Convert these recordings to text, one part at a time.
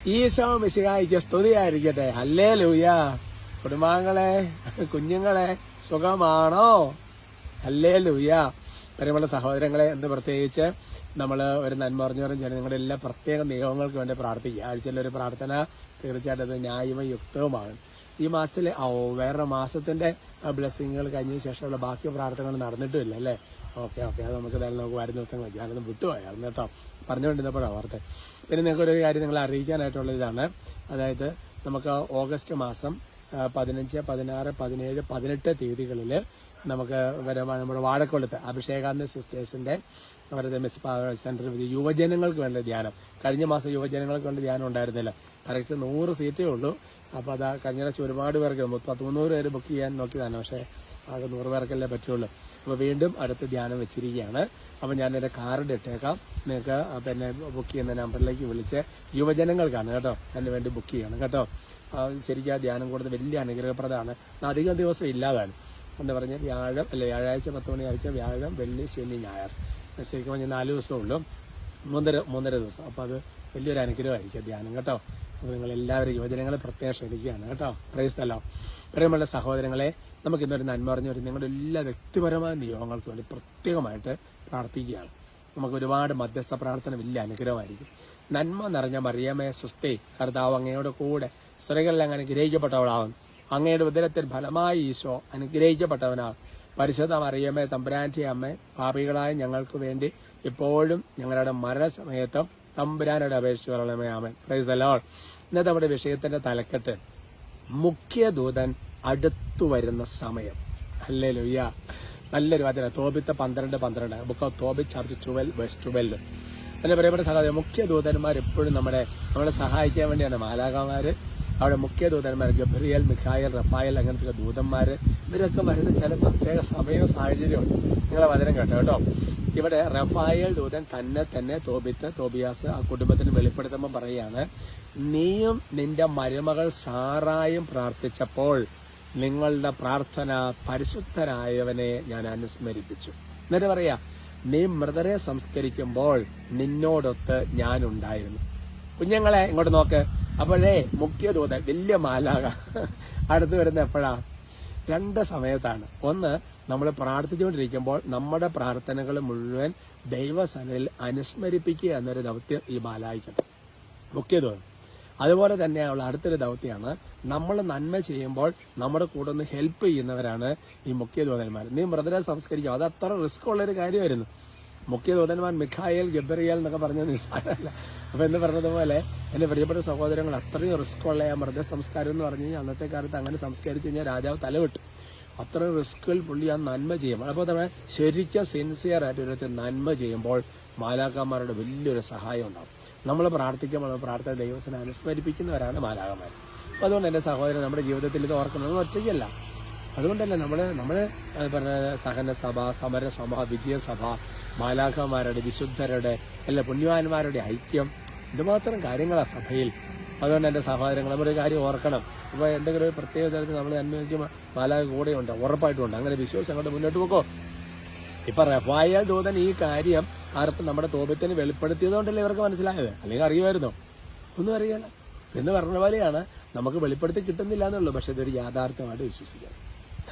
ഈശോ മിശിഹായിക്ക് സ്തുതിയായിരിക്കട്ടെ. അല്ലേ ലൂയ കുടുംബാംഗങ്ങളെ കുഞ്ഞുങ്ങളെ സുഖമാണോ? അല്ലേ ലൂയ പരിമള സഹോദരങ്ങളെ എന്ന് പ്രത്യേകിച്ച് നമ്മൾ ഒരു നന്മ അറിഞ്ഞവരും ജനങ്ങളുടെ എല്ലാ പ്രത്യേക നിയമങ്ങൾക്ക് വേണ്ടി പ്രാർത്ഥിക്കുക. ആഴ്ചയിലെ ഒരു പ്രാർത്ഥന തീർച്ചയായിട്ടും അത് ന്യായവും യുക്തവുമാണ്. ഈ മാസത്തിലെ ഓ വേറെ മാസത്തിന്റെ ബ്ലെസ്സിങ്ങുകൾ കഴിഞ്ഞതിന് ശേഷമുള്ള ബാക്കി പ്രാർത്ഥനകൾ നടന്നിട്ടുമില്ല അല്ലേ? Okay okay. അത് നമുക്ക് എന്തായാലും നമുക്ക് വരും ദിവസങ്ങൾ. ഞാനത് വിട്ടുപോയായിരുന്നു കേട്ടോ. പറഞ്ഞുകൊണ്ടിരുന്നപ്പോഴാണ് വാർത്ത. പിന്നെ നിങ്ങൾക്ക് ഒരു കാര്യം നിങ്ങളെ അറിയിക്കാനായിട്ടുള്ള ഇതാണ്. അതായത് നമുക്ക് ഓഗസ്റ്റ് മാസം പതിനഞ്ച് പതിനാറ് പതിനേഴ് പതിനെട്ട് തീയതികളിൽ നമുക്ക് നമ്മുടെ വാഴക്കൊള്ളത്ത് അഭിഷേകാനന്ദ സിസ്റ്റേഴ്സിന്റെ അവരുടെ മിസ് സെന്ററിൽ യുവജനങ്ങൾക്ക് വേണ്ട ധ്യാനം. കഴിഞ്ഞ മാസം യുവജനങ്ങൾക്ക് വേണ്ട ധ്യാനം ഉണ്ടായിരുന്നില്ല. കറക്റ്റ് നൂറ് സീറ്റേ ഉള്ളൂ. അപ്പോൾ അത് കഴിഞ്ഞ പ്രാവശ്യം ഒരുപാട് പേർക്ക് പത്ത് മുന്നൂറ് പേര് ബുക്ക് ചെയ്യാൻ നോക്കിയതാണ്. പക്ഷേ ആകെ നൂറ് പേർക്കല്ലേ പറ്റുള്ളൂ. അപ്പോൾ വീണ്ടും അടുത്ത് ധ്യാനം വെച്ചിരിക്കുകയാണ്. അപ്പോൾ ഞാൻ എന്റെ കാർഡ് ഇട്ടേക്കാം. നിങ്ങൾക്ക് പിന്നെ ബുക്ക് ചെയ്യുന്ന നമ്പറിലേക്ക് വിളിച്ച് യുവജനങ്ങൾക്കാണ് കേട്ടോ. അതിന് വേണ്ടി ബുക്ക് ചെയ്യണം കേട്ടോ. ശരിക്കും ആ ധ്യാനം കൂടുതൽ വലിയ അനുഗ്രഹപ്രദമാണ്. അധികം ദിവസം ഇല്ലാതാണ്. എന്ന് പറഞ്ഞ് വ്യാഴം അല്ലെ വ്യാഴാഴ്ച പത്ത് മണി ആഴ്ച വ്യാഴം വെള്ളി ശനി ഞായർ. ശരിക്കും പറഞ്ഞാൽ നാല് ദിവസമേ ഉള്ളൂ. മൂന്നര മൂന്നര ദിവസം. അപ്പോൾ അത് വലിയൊരു അനുഗ്രഹമായിരിക്കും ധ്യാനം കേട്ടോ. അപ്പോൾ നിങ്ങൾ എല്ലാവരും യുവജനങ്ങളെ പ്രത്യേകം ക്ഷണിക്കുകയാണ് കേട്ടോ. പ്രൈസ് തല്ലോ പ്രിയമുള്ള സഹോദരങ്ങളെ നമുക്ക് ഇന്നൊരു നന്മ പറഞ്ഞു വരും നിങ്ങളുടെ എല്ലാ വ്യക്തിപരമായ നിയോഗങ്ങൾക്ക് വേണ്ടി പ്രത്യേകമായിട്ട് പ്രാർത്ഥിക്കുകയാണ്. നമുക്ക് ഒരുപാട് മധ്യസ്ഥ പ്രാർത്ഥന വലിയ അനുഗ്രഹമായിരിക്കും. നന്മ നിറഞ്ഞ മറിയമ്മയെ സുസ്ഥേ കർത്താവ് അങ്ങയുടെ കൂടെ സ്ത്രീകളിൽ അങ്ങ് അനുഗ്രഹിക്കപ്പെട്ടവളാവും അങ്ങയുടെ ഉദരത്തിൽ ഫലമായി ഈശോ അനുഗ്രഹിക്കപ്പെട്ടവനാണ് പരിശുദ്ധ മറിയമ്മേ തമ്പുരാന്റെ അമ്മ പാപികളായ ഞങ്ങൾക്ക് വേണ്ടി ഇപ്പോഴും ഞങ്ങളുടെ മരണസമയത്തും തമ്പുരാനോട് അപേക്ഷിച്ച് പറയണമേ ആമൻ. പ്രൈസ് അലോൾ ഇന്നത്തെ നമ്മുടെ വിഷയത്തിന്റെ തലക്കെട്ട് മുഖ്യദൂതൻ അടുത്തു വരുന്ന സമയം. അല്ലേ ലോയ്യ നല്ലൊരു വാചന തോബിത്ത പന്ത്രണ്ട് പന്ത്രണ്ട്. Book of Tobit charge twelve verse twelve. എന്നെ പറയപ്പെട്ട സഹായം മുഖ്യ ദൂതന്മാർ എപ്പോഴും നമ്മുടെ നമ്മളെ സഹായിക്കാൻ വേണ്ടിയാണ് മാലാകമാർ അവിടെ മുഖ്യ ദൂതന്മാർ ഗബ്രിയൽ മിഖായൽ റഫായൽ അങ്ങനത്തെ ദൂതന്മാർ ഇവരൊക്കെ വരുന്ന ചില പ്രത്യേക സമയവും സാഹചര്യമുണ്ട് നിങ്ങളെ വചനം കേട്ടോ കേട്ടോ. ഇവിടെ റഫായൽ ദൂതൻ തന്നെ തന്നെ തോബിത്ത് തോബിയാസ് ആ കുടുംബത്തിന് വെളിപ്പെടുത്തുമ്പോൾ പറയുകയാണ് നീയും നിന്റെ മരുമകൾ സാറായും പ്രാർത്ഥിച്ചപ്പോൾ നിങ്ങളുടെ പ്രാർത്ഥന പരിശുദ്ധനായവനെ ഞാൻ അനുസ്മരിപ്പിച്ചു. എന്നിട്ട് പറയാ നീ മൃതരെ സംസ്കരിക്കുമ്പോൾ നിന്നോടൊത്ത് ഞാനുണ്ടായിരുന്നു. കുഞ്ഞുങ്ങളെ ഇങ്ങോട്ട് നോക്ക്. അപ്പോഴേ മുഖ്യദൂതൻ വലിയ മാലാക അടുത്ത് വരുന്ന എപ്പോഴാ? രണ്ട് സമയത്താണ്. ഒന്ന് നമ്മൾ പ്രാർത്ഥിച്ചുകൊണ്ടിരിക്കുമ്പോൾ നമ്മുടെ പ്രാർത്ഥനകൾ മുഴുവൻ ദൈവസനയിൽ അനുസ്മരിപ്പിക്കുക എന്നൊരു ദൗത്യം ഈ മുഖ്യ മുഖ്യദൂതൻ. അതുപോലെ തന്നെ ഉള്ള അടുത്തൊരു ദൗത്യമാണ്. നമ്മൾ നന്മ ചെയ്യുമ്പോൾ നമ്മുടെ കൂടെ ഒന്ന് ഹെൽപ്പ് ചെയ്യുന്നവരാണ് ഈ മുഖ്യദൂതന്മാർ നീ മൃതരെ സംസ്കരിക്കും. അത് അത്ര റിസ്ക് ഉള്ളൊരു കാര്യമായിരുന്നു. മുഖ്യദൂതന്മാർ മിഖായൽ ഗബ്രിയൽ എന്നൊക്കെ പറഞ്ഞ നിസ്സാരമല്ല. അപ്പൊ എന്ന് പറഞ്ഞതുപോലെ എന്റെ പ്രിയപ്പെട്ട സഹോദരങ്ങൾ അത്രയും റിസ്ക് ഉള്ള ആ മൃത സംസ്കാരം എന്ന് പറഞ്ഞു കഴിഞ്ഞാൽ അന്നത്തെ കാലത്ത് അങ്ങനെ സംസ്കരിച്ച് കഴിഞ്ഞാൽ രാജാവ് തലവിട്ടു. അത്ര റിസ്ക്കുകൾ പുള്ളി ആ നന്മ ചെയ്യുമ്പോൾ അപ്പോൾ തന്നെ ശരിക്കും സിൻസിയർ ആയിട്ട് ഒരു നന്മ ചെയ്യുമ്പോൾ മാലാക്കന്മാരുടെ വലിയൊരു സഹായം ഉണ്ടാവും. നമ്മൾ പ്രാർത്ഥിക്കുമ്പോൾ പ്രാർത്ഥന ദൈവത്തിനെ അനുസ്മരിപ്പിക്കുന്നവരാണ് മാലാകന്മാർ അതുകൊണ്ട് എന്റെ സഹോദരൻ നമ്മുടെ ജീവിതത്തിൽ ഇത് ഓർക്കുന്നത് ഒറ്റയ്ക്കല്ല. അതുകൊണ്ട് തന്നെ നമ്മൾ നമ്മൾ പറഞ്ഞ സഹന സഭ സമരസഭ വിജയസഭ മാലാഖമാരുടെ വിശുദ്ധരുടെ അല്ല പുണ്യവാന്മാരുടെ ഐക്യം ഇതുമാത്രം കാര്യങ്ങളാണ് സഭയിൽ. അതുകൊണ്ട് എന്റെ സഹോദരങ്ങൾ നമ്മുടെ ഒരു കാര്യം ഓർക്കണം. അപ്പോൾ എന്തെങ്കിലും ഒരു പ്രത്യേക തരത്തിൽ നമ്മൾ അന്വേഷിക്കുമ്പോൾ മാലാഖ കൂടെയുണ്ട് ഉറപ്പായിട്ടുമുണ്ട് അങ്ങനെ വിശ്വാസം അങ്ങോട്ട് മുന്നോട്ട് പോക്കോ. ഇപ്പം റഫായ ദൂതൻ ഈ കാര്യം ആർക്കും നമ്മുടെ തോപത്തിന് വെളിപ്പെടുത്തിയതുകൊണ്ടല്ലേ ഇവർക്ക് മനസ്സിലായത്? അല്ലെങ്കിൽ അറിയുമായിരുന്നോ? ഒന്നും അറിയാല എന്ന് പറഞ്ഞ പോലെയാണ് നമുക്ക് വെളിപ്പെടുത്തി കിട്ടുന്നില്ല എന്നുള്ളൂ. പക്ഷെ ഇതൊരു യാഥാർത്ഥ്യമായിട്ട് വിശ്വസിക്കാം.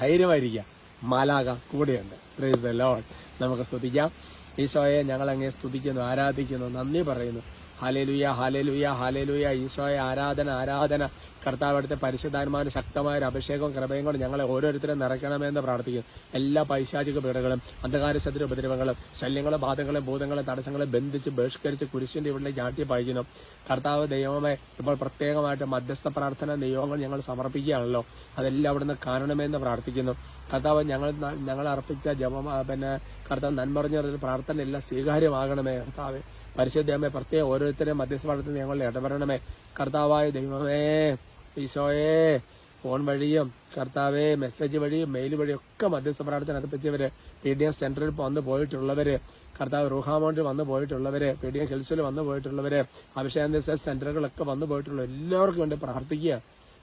ധൈര്യമായിരിക്കുക മാലാക കൂടെയുണ്ട്. പ്രേസ് ദ ലോഡ് നമുക്ക് സ്തുതിക്കാം. ഈശോയെ ഞങ്ങൾ സ്തുതിക്കുന്നു ആരാധിക്കുന്നു നന്ദി പറയുന്നു. ഹാലേലുയ ഹാലേലുയ ഹാലേലുയ ഈശോയെ ആരാധന ആരാധന. കർത്താവ് അടുത്ത പരിശുദ്ധാത്മാവിന് ശക്തമായ ഒരു അഭിഷേകവും കൃപയും കൊണ്ട് ഞങ്ങളെ ഓരോരുത്തരും നിറയ്ക്കണമെന്ന് പ്രാർത്ഥിക്കുന്നു. എല്ലാ പൈശാചിക പീഡകളും അന്ധകാര ശത്രു ഉപദ്രവങ്ങളും ശല്യങ്ങളും ബാധകളും ഭൂതങ്ങളും തടസ്സങ്ങളും ബന്ധിച്ച് ബഹിഷ്കരിച്ച് കുരിശിന്റെ ഇവിടെ ചാട്ടി പഴിക്കുന്നു കർത്താവ് ദൈവമേ ഇപ്പോൾ പ്രത്യേകമായിട്ട് മധ്യസ്ഥ പ്രാർത്ഥന നിയോഗങ്ങൾ ഞങ്ങൾ സമർപ്പിക്കുകയാണല്ലോ. അതെല്ലാം അവിടുന്ന് കാണണമെന്ന് പ്രാർത്ഥിക്കുന്നു. കർത്താവ് ഞങ്ങൾ ഞങ്ങൾ അർപ്പിച്ച ജപ പിന്നെ കർത്താവ് നന്മറിഞ്ഞ പ്രാർത്ഥന എല്ലാം സ്വീകാര്യമാകണമേ കർത്താവ്. പരിശുദ്ധമേ പ്രത്യേകം ഓരോരുത്തരെയും മധ്യസ്ഥ ഞങ്ങൾ ഇടപെടണമേ. കർത്താവായ ദൈവമേ ഈശോയേ ഫോൺ വഴിയും കർത്താവെ മെസ്സേജ് വഴിയും മെയിൽ വഴിയും ഒക്കെ മധ്യസ്ഥ പ്രാർത്ഥന അർപ്പിച്ചവര് പി ഡി എം സെന്ററിൽ വന്ന് പോയിട്ടുള്ളവര് കർത്താവ് റൂഹാമൗണ്ടിൽ വന്ന് പോയിട്ടുള്ളവര് പി ഡി എം ഹിൽസിൽ വന്ന് പോയിട്ടുള്ളവര് അഭിഷേക സെന്ററുകളൊക്കെ വന്നു പോയിട്ടുള്ള എല്ലാവർക്കും വേണ്ടി പ്രാർത്ഥിക്കുക.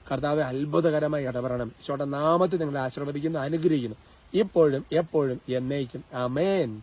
കർത്താവെ അത്ഭുതകരമായി ഇടപെടണം. ഈശോയുടെ നാമത്തെ നിങ്ങളെ ആശീർവദിക്കുന്നു അനുഗ്രഹിക്കുന്നു. ഇപ്പോഴും എപ്പോഴും എന്നേക്കും. അമേൻ